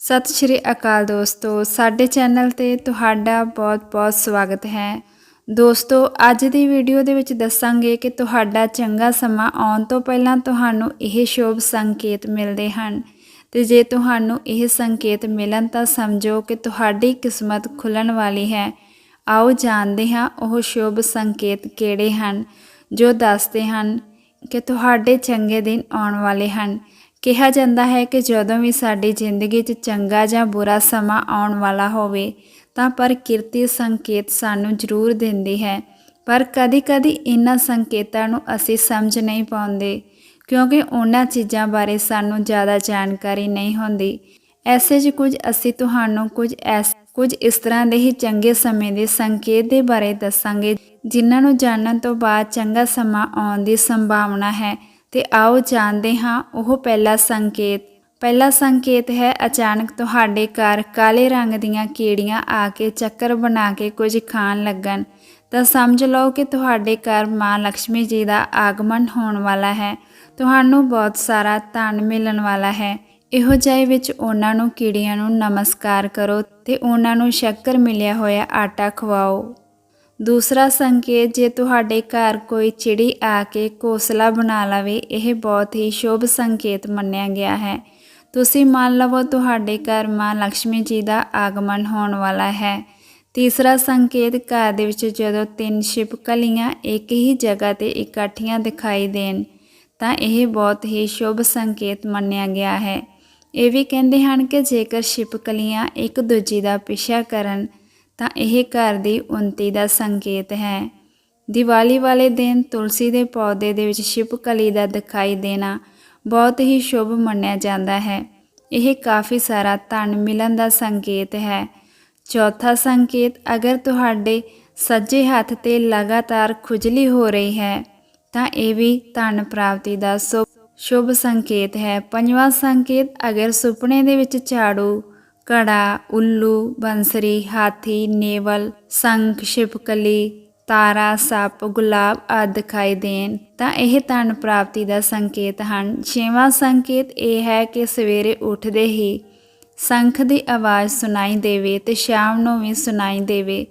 ਸਤਿ ਸ਼੍ਰੀ ਅਕਾਲ ਦੋਸਤੋ, ਸਾਡੇ ਚੈਨਲ ਤੇ ਤੁਹਾਡਾ ਬਹੁਤ-ਬਹੁਤ ਸਵਾਗਤ ਹੈ। ਦੋਸਤੋ, ਅੱਜ ਦੀ ਵੀਡੀਓ ਦੇ ਵਿੱਚ ਦੱਸਾਂਗੇ ਕਿ ਤੁਹਾਡਾ ਚੰਗਾ ਸਮਾਂ ਆਉਣ ਤੋਂ ਪਹਿਲਾਂ ਤੁਹਾਨੂੰ ਇਹ ਸ਼ੁਭ ਸੰਕੇਤ ਮਿਲਦੇ ਹਨ। ਤੇ ਜੇ ਤੁਹਾਨੂੰ ਇਹ ਸੰਕੇਤ ਮਿਲਣ ਤਾਂ ਸਮਝੋ ਕਿ ਤੁਹਾਡੀ ਕਿਸਮਤ ਖੁੱਲਣ ਵਾਲੀ ਹੈ। ਆਓ ਜਾਣਦੇ ਹਾਂ ਉਹ ਸ਼ੁਭ ਸੰਕੇਤ ਕਿਹੜੇ ਹਨ, ਜੋ ਦੱਸਦੇ ਹਨ ਕਿ ਤੁਹਾਡੇ ਚੰਗੇ ਦਿਨ ਆਉਣ ਵਾਲੇ ਹਨ। ਕਿਹਾ ਜਾਂਦਾ ਹੈ ਕਿ ਜਦੋਂ ਵੀ ਸਾਡੀ ਜ਼ਿੰਦਗੀ 'ਚ ਚੰਗਾ ਜਾਂ ਬੁਰਾ ਸਮਾਂ ਆਉਣ ਵਾਲਾ ਹੋਵੇ, ਤਾਂ ਪ੍ਰਕਿਰਤੀ ਸੰਕੇਤ ਸਾਨੂੰ ਜ਼ਰੂਰ ਦਿੰਦੀ ਹੈ। ਪਰ ਕਦੀ-ਕਦੀ ਇਹਨਾਂ ਸੰਕੇਤਾਂ ਨੂੰ ਅਸੀਂ ਸਮਝ ਨਹੀਂ ਪਾਉਂਦੇ, ਕਿਉਂਕਿ ਉਹਨਾਂ ਚੀਜ਼ਾਂ ਬਾਰੇ ਸਾਨੂੰ ਜ਼ਿਆਦਾ ਜਾਣਕਾਰੀ ਨਹੀਂ ਹੁੰਦੀ। ਐਸੇ 'ਚ ਕੁਝ ਅਸੀਂ ਤੁਹਾਨੂੰ ਕੁਝ ਐਸ, ਕੁਝ ਇਸ ਤਰ੍ਹਾਂ ਦੇ ਹੀ ਚੰਗੇ ਸਮੇਂ ਦੇ ਸੰਕੇਤ ਦੇ ਬਾਰੇ ਦੱਸਾਂਗੇ, ਜਿਨ੍ਹਾਂ ਨੂੰ ਜਾਣਨ ਤੋਂ ਬਾਅਦ ਚੰਗਾ ਸਮਾਂ ਆਉਣ ਦੀ ਸੰਭਾਵਨਾ ਹੈ। ਤੇ ਆਓ ਜਾਣਦੇ ਹਾਂ ਉਹ ਪਹਿਲਾ ਸੰਕੇਤ। ਪਹਿਲਾ ਸੰਕੇਤ ਹੈ, ਅਚਾਨਕ ਤੁਹਾਡੇ ਘਰ ਕਾਲੇ ਰੰਗ ਦੀਆਂ ਕੀੜੀਆਂ ਆ ਕੇ ਚੱਕਰ ਬਣਾ ਕੇ ਕੁਝ ਖਾਣ ਲੱਗਣ। ਤਾਂ ਸਮਝ ਲਓ ਕਿ ਤੁਹਾਡੇ ਘਰ ਮਾਂ ਲక్ష్ਮੀ ਜੀ ਦਾ ਆਗਮਨ ਹੋਣ ਵਾਲਾ ਹੈ। ਤੁਹਾਨੂੰ ਬਹੁਤ ਸਾਰਾ ਧਨ ਮਿਲਣ ਵਾਲਾ ਹੈ। ਇਹੋ ਜਿਹੇ ਵਿੱਚ ਉਹਨਾਂ ਨੂੰ ਕੀੜੀਆਂ ਨੂੰ ਨਮਸਕਾਰ ਕਰੋ ਤੇ ਉਹਨਾਂ ਨੂੰ ਸ਼ੱਕਰ ਮਿਲਿਆ ਹੋਇਆ ਆਟਾ ਖਵਾਓ। ਦੂਸਰਾ ਸੰਕੇਤ, ਜੇ ਤੁਹਾਡੇ ਘਰ ਕੋਈ ਚਿੜੀ ਆ ਕੇ ਘੋਸਲਾ ਬਣਾ ਲਵੇ, ਇਹ ਬਹੁਤ ਹੀ ਸ਼ੁਭ ਸੰਕੇਤ ਮੰਨਿਆ ਗਿਆ ਹੈ। ਤੁਸੀਂ ਮੰਨ ਲਵੋ ਤੁਹਾਡੇ ਘਰ ਮਾਂ ਲక్ష్ਮੀ ਜੀ ਦਾ ਆਗਮਨ ਹੋਣ ਵਾਲਾ ਹੈ। ਤੀਸਰਾ ਸੰਕੇਤ, ਘਰ ਦੇ ਵਿੱਚ ਜਦੋਂ ਤਿੰਨ ਛਿਪਕਲੀਆਂ ਇੱਕ ਹੀ ਜਗ੍ਹਾ ਤੇ ਇਕੱਠੀਆਂ ਦਿਖਾਈ ਦੇਣ, ਤਾਂ ਇਹ ਬਹੁਤ ਹੀ ਸ਼ੁਭ ਸੰਕੇਤ ਮੰਨਿਆ ਗਿਆ ਹੈ। ਇਹ ਵੀ ਕਹਿੰਦੇ ਹਨ ਕਿ ਜੇਕਰ ਛਿਪਕਲੀਆਂ ਇੱਕ ਦੂਜੀ ਦਾ ਪਿੱਛਾ ਕਰਨ ਤਾਂ ਇਹ ਘਰ ਦੀ ਉਨਤੀ ਦਾ ਸੰਕੇਤ ਹੈ। ਦੀਵਾਲੀ ਵਾਲੇ ਦਿਨ ਤੁਲਸੀ ਦੇ ਪੌਦੇ ਦੇ ਵਿੱਚ ਛਿਪਕਲੀ ਦਾ ਦਿਖਾਈ ਦੇਣਾ ਬਹੁਤ ਹੀ ਸ਼ੁਭ ਮੰਨਿਆ ਜਾਂਦਾ ਹੈ। ਇਹ ਕਾਫੀ ਸਾਰਾ ਧਨ ਮਿਲਣ ਦਾ ਸੰਕੇਤ ਹੈ। ਚੌਥਾ ਸੰਕੇਤ, ਅਗਰ ਤੁਹਾਡੇ ਸੱਜੇ ਹੱਥ ਤੇ ਲਗਾਤਾਰ ਖੁਜਲੀ ਹੋ ਰਹੀ ਹੈ, ਤਾਂ ਇਹ ਵੀ ਧਨ ਪ੍ਰਾਪਤੀ ਦਾ ਸ਼ੁਭ ਸੰਕੇਤ ਹੈ। ਪੰਜਵਾਂ ਸੰਕੇਤ, ਅਗਰ ਸੁਪਨੇ ਦੇ ਵਿੱਚ ਝਾੜੂ ਘੜਾ ਉੱਲੂ, ਬੰਸਰੀ, ਹਾਥੀ, ਨੇਵਲ, ਸੰਖ ਛਿਪਕਲੀ ਤਾਰਾ, ਸੱਪ, ਗੁਲਾਬ ਆਦਿ ਦਿਖਾਈ ਦੇਣ। ਤਾਂ ਇਹ ਧਨ ਪ੍ਰਾਪਤੀ ਦਾ ਸੰਕੇਤ ਹਨ। ਛੇਵਾਂ ਸੰਕੇਤ ਇਹ ਹੈ ਕਿ ਸਵੇਰੇ ਉੱਠਦੇ ਹੀ ਸੰਖ ਦੀ ਆਵਾਜ਼ ਸੁਣਾਈ ਦੇਵੇ ਤੇ ਸ਼ਾਮ ਨੂੰ ਵੀ ਸੁਣਾਈ ਦੇਵੇ।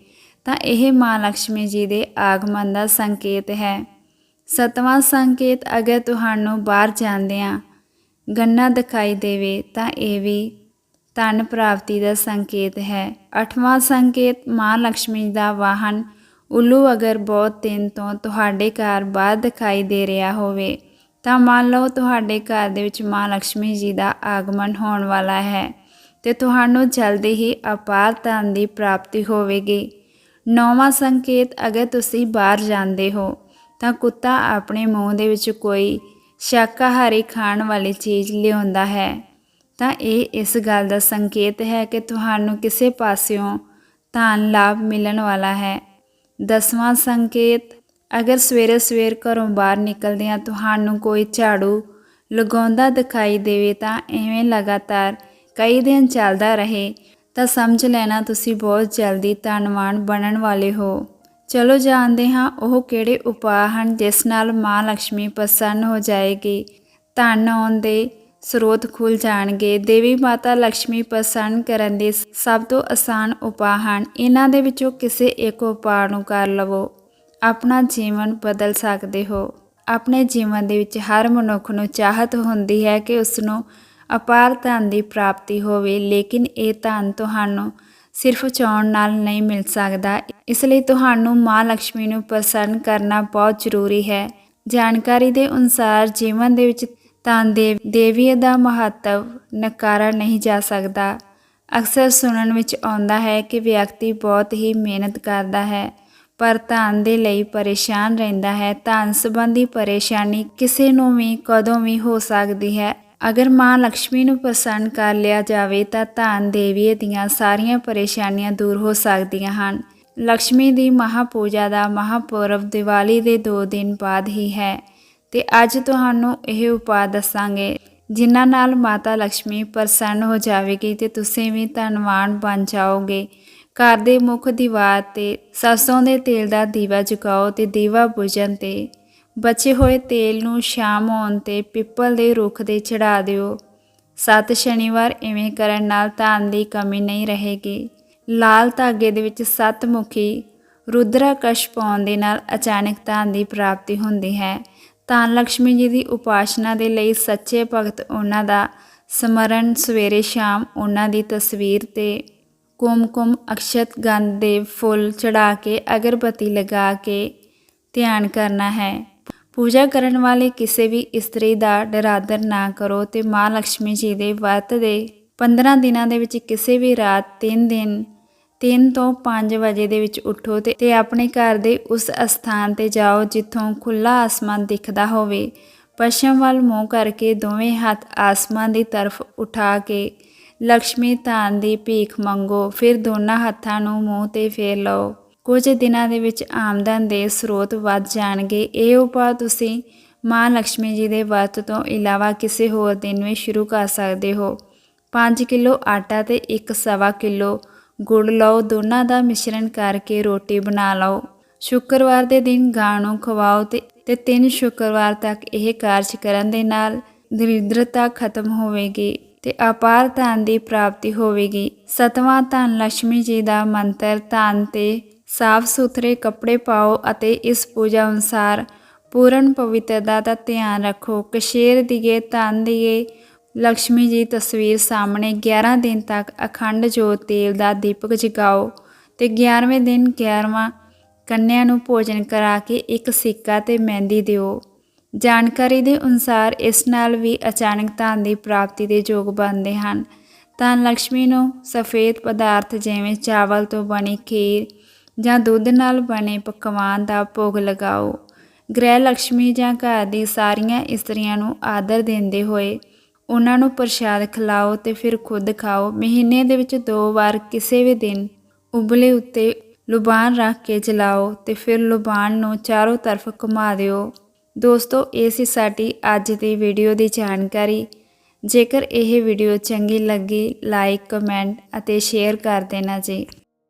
ਤਾਂ ਇਹ ਮਾਂ ਲక్ష్ਮੀ ਜੀ ਦੇ ਆਗਮਨ ਦਾ ਸੰਕੇਤ ਹੈ। ਸਤਵਾਂ ਸੰਕੇਤ, ਅਗਰ ਤੁਹਾਨੂੰ ਬਾਹਰ ਜਾਂਦਿਆਂ ਗੰਨਾ ਦਿਖਾਈ ਦੇਵੇ ਤਾਂ ਇਹ ਵੀ ਧਨ ਪ੍ਰਾਪਤੀ ਦਾ ਸੰਕੇਤ ਹੈ। ਅਠਵਾਂ ਸੰਕੇਤ, ਮਾਂ ਲక్ష్ਮੀ ਦਾ ਵਾਹਨ, ਉੱਲੂ ਅਗਰ ਬਹੁਤ ਦਿਨ ਤੋਂ ਤੁਹਾਡੇ ਘਰ ਬਾਹਰ ਦਿਖਾਈ ਦੇ ਰਿਹਾ ਹੋਵੇ, ਤਾਂ ਮੰਨ ਲਓ ਤੁਹਾਡੇ ਘਰ ਦੇ ਵਿੱਚ ਮਾਂ ਲక్ష్ਮੀ ਜੀ ਦਾ ਆਗਮਨ ਹੋਣ ਵਾਲਾ ਹੈ ਤੇ ਤੁਹਾਨੂੰ ਜਲਦੀ ਹੀ ਅਪਾਰ ਧਨ ਦੀ ਪ੍ਰਾਪਤੀ ਹੋਵੇਗੀ। ਨੌਵਾਂ ਸੰਕੇਤ, ਅਗਰ ਤੁਸੀਂ ਬਾਹਰ ਜਾਂਦੇ ਹੋ, ਤਾਂ ਕੁੱਤਾ ਆਪਣੇ ਮੂੰਹ ਦੇ ਵਿੱਚ ਕੋਈ ਸ਼ਾਕਾਹਾਰੀ ਖਾਣ ਵਾਲੀ ਚੀਜ਼ ਲਿਆਉਂਦਾ ਹੈ। ਤਾਂ ਇਹ ਇਸ ਗੱਲ ਦਾ ਸੰਕੇਤ ਹੈ ਕਿ ਤੁਹਾਨੂੰ ਕਿਸੇ ਪਾਸਿਓਂ ਧਨ ਲਾਭ ਮਿਲਣ ਵਾਲਾ ਹੈ। ਦਸਵਾਂ ਸੰਕੇਤ, ਅਗਰ ਸਵੇਰੇ ਸਵੇਰ ਘਰੋਂ ਬਾਹਰ ਨਿਕਲਦਿਆਂ ਤੁਹਾਨੂੰ ਕੋਈ ਝਾੜੂ ਲਗਾਉਂਦਾ ਦਿਖਾਈ ਦੇਵੇ ਤਾਂ ਐਵੇਂ ਲਗਾਤਾਰ ਕਈ ਦਿਨ ਚੱਲਦਾ ਰਹੇ, ਤਾਂ ਸਮਝ ਲੈਣਾ ਤੁਸੀਂ ਬਹੁਤ ਜਲਦੀ ਧਨਵਾਨ ਬਣਨ ਵਾਲੇ ਹੋ। ਚਲੋ ਜਾਣਦੇ ਹਾਂ ਉਹ ਕਿਹੜੇ ਉਪਾਅ ਹਨ ਜਿਸ ਨਾਲ ਮਾਂ ਲక్ష్ਮੀ ਪ੍ਰਸੰਨ ਹੋ ਜਾਏਗੀ। ਧਨ ਆਉਣ ਦੇ ਸਰੋਤ ਖੁੱਲ ਜਾਣਗੇ। ਦੇਵੀ ਮਾਤਾ ਲక్ష్ਮੀ ਪ੍ਰਸੰਨ ਕਰਨ ਦੇ ਸਭ ਤੋਂ ਆਸਾਨ ਉਪਾਅ ਹਨ। ਇਹਨਾਂ ਦੇ ਵਿੱਚੋਂ ਕਿਸੇ ਇੱਕ ਉਪਾਅ ਨੂੰ ਕਰ ਲਵੋ। ਆਪਣਾ ਜੀਵਨ ਬਦਲ ਸਕਦੇ ਹੋ। ਆਪਣੇ ਜੀਵਨ ਦੇ ਵਿੱਚ ਹਰ ਮਨੁੱਖ ਨੂੰ ਚਾਹਤ ਹੁੰਦੀ ਹੈ ਕਿ ਉਸ ਨੂੰ ਅਪਾਰ ਧਨ ਦੀ ਪ੍ਰਾਪਤੀ ਹੋਵੇ, ਲੇਕਿਨ ਇਹ ਧਨ ਤੁਹਾਨੂੰ ਸਿਰਫ ਚਾਹਣ ਨਾਲ ਨਹੀਂ ਮਿਲ ਸਕਦਾ। ਇਸ ਲਈ ਤੁਹਾਨੂੰ ਮਾਂ ਲక్ష్ਮੀ ਨੂੰ ਪ੍ਰਸੰਨ ਕਰਨਾ ਬਹੁਤ ਜ਼ਰੂਰੀ ਹੈ। ਜਾਣਕਾਰੀ ਦੇ ਅਨੁਸਾਰ ਜੀਵਨ ਦੇ ਵਿੱਚ ਤਾਂ ਦੇਵੀ ਦਾ ਮਹੱਤਵ ਨਕਾਰਾ ਨਹੀਂ ਜਾ ਸਕਦਾ। ਅਕਸਰ ਸੁਣਨ ਵਿੱਚ ਆਉਂਦਾ ਹੈ ਕਿ ਵਿਅਕਤੀ ਬਹੁਤ ਹੀ ਮਿਹਨਤ ਕਰਦਾ ਹੈ, ਪਰ ਧਨ ਦੇ ਲਈ ਪਰੇਸ਼ਾਨ ਰਹਿੰਦਾ ਹੈ। ਧਨ ਸੰਬੰਧੀ ਪਰੇਸ਼ਾਨੀ ਕਿਸੇ ਨੂੰ ਵੀ ਕਦੋਂ ਵੀ ਹੋ ਸਕਦੀ ਹੈ। ਅਗਰ ਮਾਂ ਲక్ష్ਮੀ ਨੂੰ ਪ੍ਰਸੰਨ ਕਰ ਲਿਆ ਜਾਵੇ ਤਾਂ ਧਨ ਦੇਵੀ ਦੀਆਂ ਸਾਰੀਆਂ ਪਰੇਸ਼ਾਨੀਆਂ ਦੂਰ ਹੋ ਸਕਦੀਆਂ ਹਨ। ਲక్ష్ਮੀ ਦੀ ਮਹਾਪੂਜਾ ਦਾ ਮਹਾਪੁਰਬ ਦੀਵਾਲੀ ਦੇ 2 ਦਿਨ ਬਾਅਦ ਹੀ ਹੈ। ਤੇ ਅੱਜ ਤੁਹਾਨੂੰ ਇਹ ਉਪਾਅ ਦੱਸਾਂਗੇ। ਜਿਨ੍ਹਾਂ ਨਾਲ ਮਾਤਾ ਲక్ష్ਮੀ ਪ੍ਰਸੰਨ ਹੋ ਜਾਵੇਗੀ ਤੇ ਤੁਸੀਂ ਵੀ ਧਨਵਾਨ ਬਣ ਜਾਓਗੇ। ਘਰ ਦੇ ਮੁੱਖ ਦੀਵਾਰ ਤੇ ਸਰਸੋਂ ਦੇ ਤੇਲ ਦਾ ਦੀਵਾ ਜਗਾਓ ਤੇ ਦੀਵਾ ਬੁਝਣ ਤੇ ਬਚੇ ਹੋਏ ਤੇਲ ਨੂੰ ਸ਼ਾਮ ਹੋਣ ਤੇ ਪਿੱਪਲ ਦੇ ਰੁੱਖ ਦੇ ਚੜਾ ਦਿਓ। ਸੱਤ ਸ਼ਨੀਵਾਰ ਇਵੇਂ ਕਰਨ ਨਾਲ ਧਨ ਦੀ ਕਮੀ ਨਹੀਂ ਰਹੇਗੀ। ਲਾਲ ਧਾਗੇ ਦੇ ਵਿੱਚ ਸੱਤ ਮੁਖੀ ਰੁਦਰਾਕਸ਼ ਪਾਉਣ ਦੇ ਨਾਲ ਅਚਾਨਕ ਧਨ ਦੀ ਪ੍ਰਾਪਤੀ ਹੁੰਦੀ ਹੈ। ਤਾਂ ਲక్ష్ਮੀ ਜੀ ਦੀ ਉਪਾਸ਼ਨਾ ਦੇ ਲਈ ਸੱਚੇ ਭਗਤ ਉਹਨਾਂ ਦਾ ਸਮਰਨ ਸਵੇਰੇ ਸ਼ਾਮ ਉਹਨਾਂ ਦੀ ਤਸਵੀਰ ਤੇ ਕੁਮ ਅਕਸ਼ਤ ਗੰਧ ਦੇ ਫੁੱਲ ਚੜਾ ਕੇ, ਅਗਰਬਤੀ ਲਗਾ ਕੇ ਧਿਆਨ ਕਰਨਾ ਹੈ। ਪੂਜਾ ਕਰਨ ਵਾਲੇ ਕਿਸੇ ਵੀ ਇਸਤਰੀ ਦਾ ਡਰਾਦਰ ਨਾ ਕਰੋ ਤੇ ਮਾਂ ਲక్ష్ਮੀ ਜੀ ਦੇ ਵਰਤ ਦੇ 15 ਦਿਨਾਂ ਦੇ ਵਿੱਚ ਕਿਸੇ ਵੀ ਰਾਤ 3 ਦਿਨ 3 ਤੋਂ 5 ਵਜੇ ਦੇ ਵਿੱਚ ਉੱਠੋ ਤੇ ਆਪਣੇ ਘਰ ਦੇ ਉਸ ਅਸਥਾਨ ਤੇ ਜਾਓ ਜਿੱਥੋਂ ਖੁੱਲਾ ਆਸਮਾਨ ਦਿਖਦਾ ਹੋਵੇ। ਪਸ਼ਚਿਮ ਵੱਲ ਮੂੰਹ ਕਰਕੇ ਦੋਵੇਂ ਹੱਥ ਆਸਮਾਨ ਦੀ ਤਰਫ ਉਠਾ ਕੇ ਲక్ష్ਮੀ ਤਾਨ ਦੀ ਭੀਖ ਮੰਗੋ। ਫਿਰ ਦੋਨਾਂ ਹੱਥਾਂ ਨੂੰ ਮੂੰਹ ਤੇ ਫੇਰ ਲਓ। ਕੁਝ ਦਿਨਾਂ ਦੇ ਵਿੱਚ ਆਮਦਨ ਦੇ ਸਰੋਤ ਵੱਧ ਜਾਣਗੇ। ਇਹ ਉਪਾਅ ਤੁਸੀਂ ਮਾਂ ਲక్ష్ਮੀ ਜੀ ਦੇ ਵਰਤ ਤੋਂ ਇਲਾਵਾ ਕਿਸੇ ਹੋਰ ਦਿਨ ਵਿੱਚ ਸ਼ੁਰੂ ਕਰ ਸਕਦੇ ਹੋ। 5 ਕਿਲੋ ਆਟਾ ਤੇ 1 ਸਵਾ ਕਿਲੋ ਗੁੜ ਲਓ, ਦੋਨਾਂ ਦਾ ਮਿਸ਼ਰਣ ਕਰਕੇ ਰੋਟੀ ਬਣਾ ਲਓ। ਸ਼ੁੱਕਰਵਾਰ ਦੇ ਦਿਨ ਗਾਂ ਨੂੰ ਖਵਾਓ ਤੇ ਤੇ ਤਿੰਨ ਸ਼ੁੱਕਰਵਾਰ ਤੱਕ ਇਹ ਕਾਰਜ ਕਰਨ ਦੇ ਨਾਲ ਦਰਿਦਰਤਾ ਖਤਮ ਹੋਵੇਗੀ ਤੇ ਅਪਾਰ ਧਨ ਦੀ ਪ੍ਰਾਪਤੀ ਹੋਵੇਗੀ। ਸਤਵਾਂ ਧਨ ਲక్ష్ਮੀ ਜੀ ਦਾ ਮੰਤਰ, ਧਨ ਤੇ ਸਾਫ਼ ਸੁਥਰੇ ਕੱਪੜੇ ਪਾਓ ਅਤੇ ਇਸ ਪੂਜਾ ਅਨੁਸਾਰ ਪੂਰਨ ਪਵਿੱਤਰਤਾ ਦਾ ਧਿਆਨ ਰੱਖੋ। ਕਸ਼ੇਰ ਦੀਏ, ਧਨ ਦੀਏ ਲక్ష్ਮੀ ਜੀ ਤਸਵੀਰ ਸਾਹਮਣੇ 11 ਦਿਨ ਤੱਕ ਅਖੰਡ ਜੋਤ ਤੇਲ ਦਾ ਦੀਪਕ ਜਗਾਓ ਤੇ 11ਵੇਂ ਦਿਨ 11ਵਾਂ ਕੰਨਿਆਂ ਨੂੰ ਭੋਜਨ ਕਰਾ ਕੇ ਇੱਕ ਸਿੱਕਾ ਤੇ ਮਹਿੰਦੀ ਦਿਓ। ਜਾਣਕਾਰੀ ਦੇ ਅਨੁਸਾਰ ਇਸ ਨਾਲ ਵੀ ਅਚਾਨਕ ਧਨ ਦੀ ਪ੍ਰਾਪਤੀ ਦੇ ਯੋਗ ਬਣਦੇ ਹਨ। ਤਾਂ ਲక్ష్ਮੀ ਨੂੰ ਸਫੇਦ ਪਦਾਰਥ ਜਿਵੇਂ ਚਾਵਲ ਤੋਂ ਬਣੀ ਖੀਰ ਜਾਂ ਦੁੱਧ ਨਾਲ ਬਣੇ ਪਕਵਾਨ ਦਾ ਭੋਗ ਲਗਾਓ। ਗ੍ਰਹਿ ਲక్ష్ਮੀ ਜਾਂ ਘਰ ਦੀ ਸਾਰੀਆਂ ਇਸਤਰੀਆਂ ਨੂੰ ਆਦਰ ਦਿੰਦੇ ਹੋਏ ਉਹਨਾਂ ਨੂੰ ਪ੍ਰਸ਼ਾਦ ਖਿਲਾਓ ਤੇ ਫਿਰ ਖੁਦ ਖਾਓ। ਮਹੀਨੇ ਦੇ ਵਿੱਚ ਦੋ ਵਾਰ ਕਿਸੇ ਵੀ ਦਿਨ ਉਬਲੇ ਉੱਤੇ ਲੁਬਾਨ ਰੱਖ ਕੇ ਜਲਾਓ ਤੇ ਫਿਰ ਲੁਬਾਨ ਨੂੰ ਚਾਰੋਂ ਤਰਫ ਘੁਮਾ ਦਿਓ। ਦੋਸਤੋ, ਇਹ ਸੀ ਸਾਡੀ ਅੱਜ ਦੀ ਵੀਡੀਓ ਦੀ ਜਾਣਕਾਰੀ। ਜੇਕਰ ਇਹ ਵੀਡੀਓ ਚੰਗੀ ਲੱਗੀ ਲਾਈਕ ਕਮੈਂਟ ਅਤੇ ਸ਼ੇਅਰ ਕਰ ਦੇਣਾ ਜੀ।